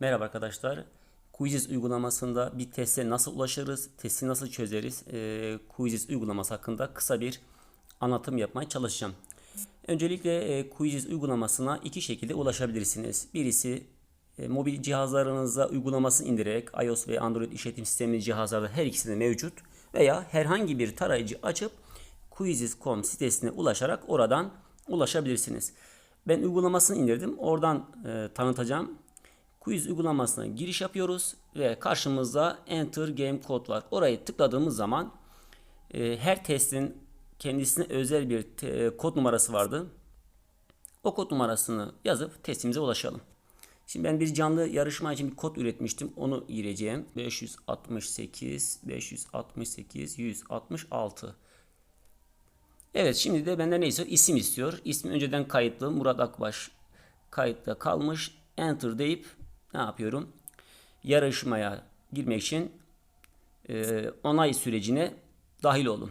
Merhaba arkadaşlar. Quizzes uygulamasında bir teste nasıl ulaşırız, testi nasıl çözeriz, e, Quizzes uygulaması hakkında kısa bir anlatım yapmaya çalışacağım. Öncelikle e, Quizzes uygulamasına iki şekilde ulaşabilirsiniz. Birisi e, mobil cihazlarınıza uygulamasını indirerek iOS ve Android işletim sistemli cihazlarda her ikisinde mevcut veya herhangi bir tarayıcı açıp Quizzes.com sitesine ulaşarak oradan ulaşabilirsiniz. Ben uygulamasını indirdim. Oradan e, tanıtacağım. Quiz uygulamasına giriş yapıyoruz ve karşımızda Enter Game Code var. Orayı tıkladığımız zaman e, her testin kendisine özel bir te- kod numarası vardı. O kod numarasını yazıp testimize ulaşalım. Şimdi ben bir canlı yarışma için bir kod üretmiştim. Onu gireceğim. 568 568 166 Evet şimdi de benden ne istiyor? İsim istiyor. İsmi önceden kayıtlı Murat Akbaş kayıtta kalmış. Enter deyip ne yapıyorum? Yarışmaya girmek için e, onay sürecine dahil oldum.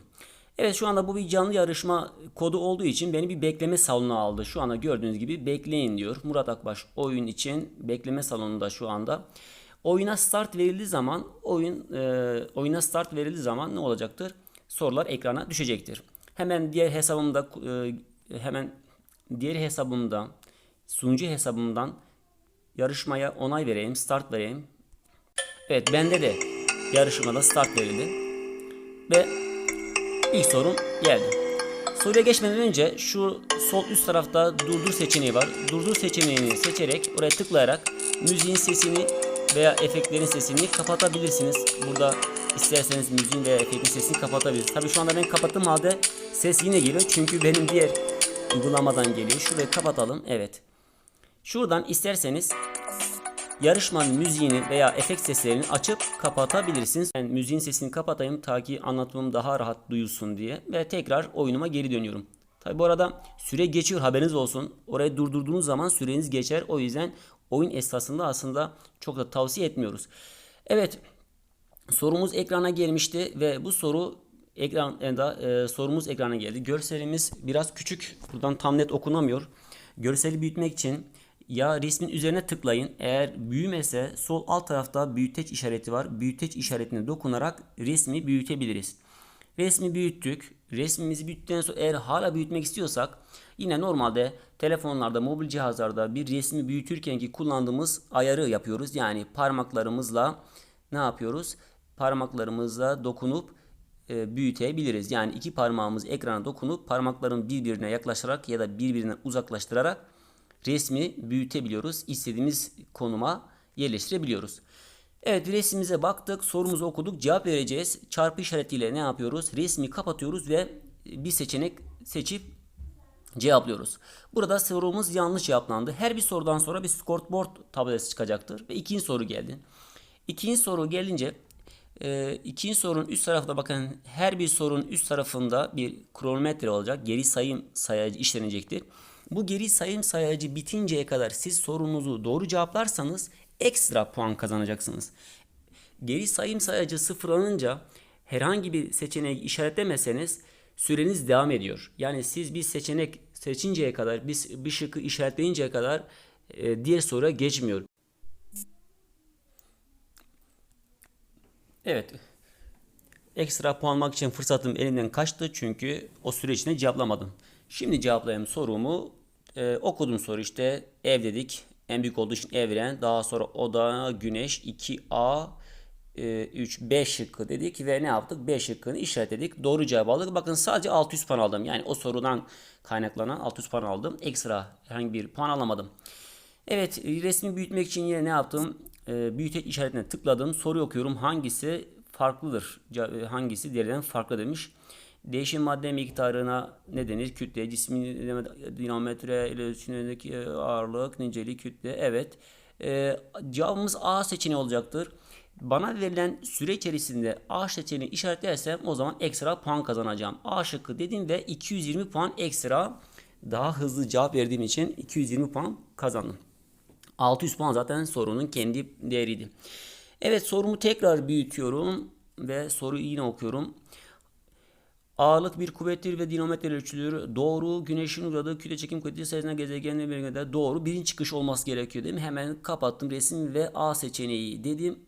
Evet şu anda bu bir canlı yarışma kodu olduğu için beni bir bekleme salonuna aldı. Şu anda gördüğünüz gibi bekleyin diyor. Murat Akbaş oyun için bekleme salonunda şu anda. Oyuna start verildiği zaman oyun e, oyuna start verildiği zaman ne olacaktır? Sorular ekrana düşecektir. Hemen diğer hesabımda e, hemen diğer hesabımda sunucu hesabımdan yarışmaya onay vereyim, start vereyim. Evet bende de yarışmada start verildi. Ve ilk sorum geldi. Soruya geçmeden önce şu sol üst tarafta durdur seçeneği var. Durdur seçeneğini seçerek oraya tıklayarak müziğin sesini veya efektlerin sesini kapatabilirsiniz. Burada isterseniz müziğin veya efektin sesini kapatabilirsiniz. Tabii şu anda ben kapattığım halde ses yine geliyor. Çünkü benim diğer uygulamadan geliyor. Şurayı kapatalım. Evet. Şuradan isterseniz yarışmanın müziğini veya efekt seslerini açıp kapatabilirsiniz. Ben müziğin sesini kapatayım ta ki anlatımım daha rahat duyulsun diye ve tekrar oyunuma geri dönüyorum. Tabi bu arada süre geçiyor haberiniz olsun. Orayı durdurduğunuz zaman süreniz geçer. O yüzden oyun esnasında aslında çok da tavsiye etmiyoruz. Evet sorumuz ekrana gelmişti ve bu soru ekranda e, sorumuz ekrana geldi. Görselimiz biraz küçük. Buradan tam net okunamıyor. Görseli büyütmek için ya resmin üzerine tıklayın. Eğer büyümese sol alt tarafta büyüteç işareti var. Büyüteç işaretine dokunarak resmi büyütebiliriz. Resmi büyüttük. Resmimizi büyüttükten sonra eğer hala büyütmek istiyorsak yine normalde telefonlarda, mobil cihazlarda bir resmi büyütürken ki kullandığımız ayarı yapıyoruz. Yani parmaklarımızla ne yapıyoruz? Parmaklarımızla dokunup e, büyütebiliriz. Yani iki parmağımız ekrana dokunup parmakların birbirine yaklaşarak ya da birbirinden uzaklaştırarak resmi büyütebiliyoruz. İstediğimiz konuma yerleştirebiliyoruz. Evet resmimize baktık, sorumuzu okuduk, cevap vereceğiz. Çarpı işaretiyle ne yapıyoruz? Resmi kapatıyoruz ve bir seçenek seçip cevaplıyoruz. Burada sorumuz yanlış cevaplandı. Her bir sorudan sonra bir scoreboard tablosu çıkacaktır. Ve ikinci soru geldi. İkinci soru gelince e, ikinci sorunun üst tarafta bakın her bir sorunun üst tarafında bir kronometre olacak. Geri sayım sayacı işlenecektir. Bu geri sayım sayacı bitinceye kadar siz sorunuzu doğru cevaplarsanız ekstra puan kazanacaksınız. Geri sayım sayacı sıfırlanınca herhangi bir seçeneği işaretlemeseniz süreniz devam ediyor. Yani siz bir seçenek seçinceye kadar, bir, bir şıkkı işaretleyinceye kadar e, diğer soruya geçmiyor. Evet. Ekstra puan almak için fırsatım elimden kaçtı çünkü o süre içinde cevaplamadım. Şimdi cevaplayayım sorumu. Ee, okudum soru işte ev dedik. En büyük olduğu için evren. Daha sonra oda, güneş, 2A, 3, 5 şıkkı dedik ve ne yaptık? 5 şıkkını işaretledik. Doğru cevabı aldık. Bakın sadece 600 puan aldım. Yani o sorudan kaynaklanan 600 puan aldım. Ekstra herhangi bir puan alamadım. Evet resmi büyütmek için yine ne yaptım? Ee, büyüteç işaretine tıkladım. Soruyu okuyorum. Hangisi farklıdır? Ca- Hangisi diğerinden farklı demiş. Değişim madde miktarına ne denir? Kütle, cismin dinamometre ile ölçündeki ağırlık, niceliği, kütle. Evet. Ee, cevabımız A seçeneği olacaktır. Bana verilen süre içerisinde A seçeneği işaretlersem o zaman ekstra puan kazanacağım. A şıkkı dedim ve 220 puan ekstra daha hızlı cevap verdiğim için 220 puan kazandım. 600 puan zaten sorunun kendi değeriydi. Evet sorumu tekrar büyütüyorum ve soruyu yine okuyorum. Ağırlık bir kuvvettir ve dinamometre ölçülür. Doğru. Güneşin uğradığı kütle çekim kuvveti sayesinde gezegenle birlikte doğru. Birinci çıkış olması gerekiyor değil mi? Hemen kapattım resim ve A seçeneği dedim.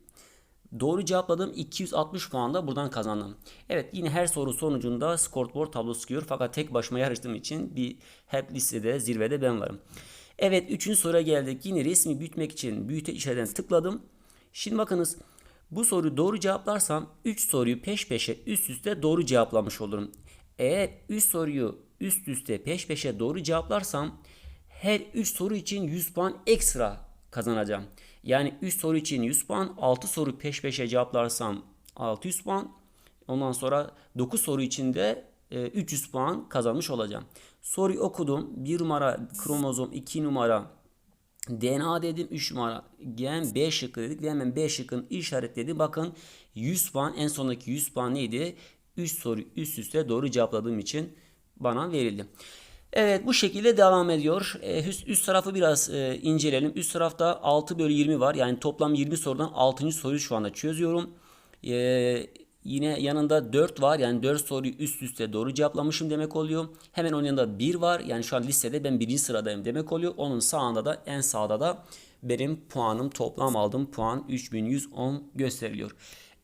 Doğru cevapladım. 260 puan da buradan kazandım. Evet yine her soru sonucunda scoreboard tablosu çıkıyor. Fakat tek başıma yarıştığım için bir hep listede zirvede ben varım. Evet üçüncü soruya geldik. Yine resmi büyütmek için büyüte işaretinden tıkladım. Şimdi bakınız bu soruyu doğru cevaplarsam 3 soruyu peş peşe üst üste doğru cevaplamış olurum. Eğer 3 soruyu üst üste peş peşe doğru cevaplarsam her 3 soru için 100 puan ekstra kazanacağım. Yani 3 soru için 100 puan, 6 soru peş peşe cevaplarsam 600 puan. Ondan sonra 9 soru için de e, 300 puan kazanmış olacağım. Soruyu okudum. 1 numara kromozom, 2 numara DNA dedim 3 numara gen B şıkkı dedik ve hemen B şıkkını işaretledi. Bakın 100 puan en sondaki 100 puan neydi? 3 soru üst üste doğru cevapladığım için bana verildi. Evet bu şekilde devam ediyor. Ee, üst, üst tarafı biraz e, inceleyelim. Üst tarafta 6 bölü 20 var. Yani toplam 20 sorudan 6. soruyu şu anda çözüyorum. Ee, yine yanında 4 var. Yani 4 soruyu üst üste doğru cevaplamışım demek oluyor. Hemen onun yanında 1 var. Yani şu an listede ben birinci sıradayım demek oluyor. Onun sağında da en sağda da benim puanım toplam aldığım puan 3110 gösteriliyor.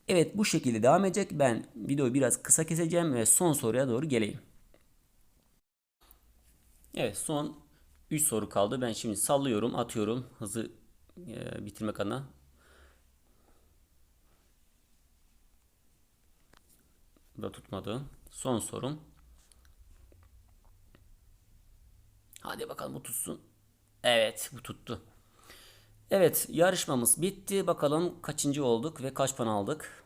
Evet bu şekilde devam edecek. Ben videoyu biraz kısa keseceğim ve son soruya doğru geleyim. Evet son 3 soru kaldı. Ben şimdi sallıyorum, atıyorum hızlı e, bitirmek adına. Da tutmadı. Son sorum. Hadi bakalım bu tutsun. Evet bu tuttu. Evet yarışmamız bitti. Bakalım kaçıncı olduk ve kaç puan aldık.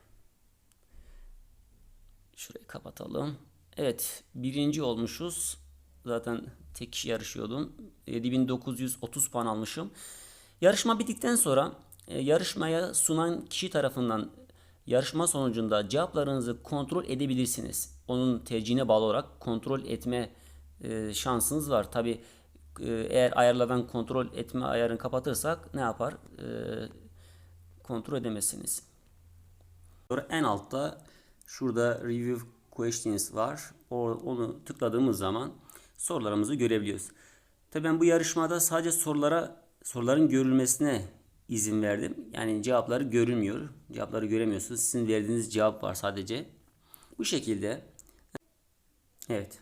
Şurayı kapatalım. Evet birinci olmuşuz. Zaten tek kişi yarışıyordum. 7930 puan almışım. Yarışma bittikten sonra e, yarışmaya sunan kişi tarafından yarışma sonucunda cevaplarınızı kontrol edebilirsiniz. Onun tercihine bağlı olarak kontrol etme e, şansınız var. Tabi eğer ayarlardan kontrol etme ayarını kapatırsak ne yapar? E, kontrol edemezsiniz. Sonra en altta şurada review questions var. Onu tıkladığımız zaman sorularımızı görebiliyoruz. Tabii ben bu yarışmada sadece sorulara soruların görülmesine izin verdim. Yani cevapları görünmüyor. Cevapları göremiyorsunuz. Sizin verdiğiniz cevap var sadece. Bu şekilde. Evet.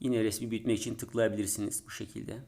Yine resmi büyütmek için tıklayabilirsiniz bu şekilde.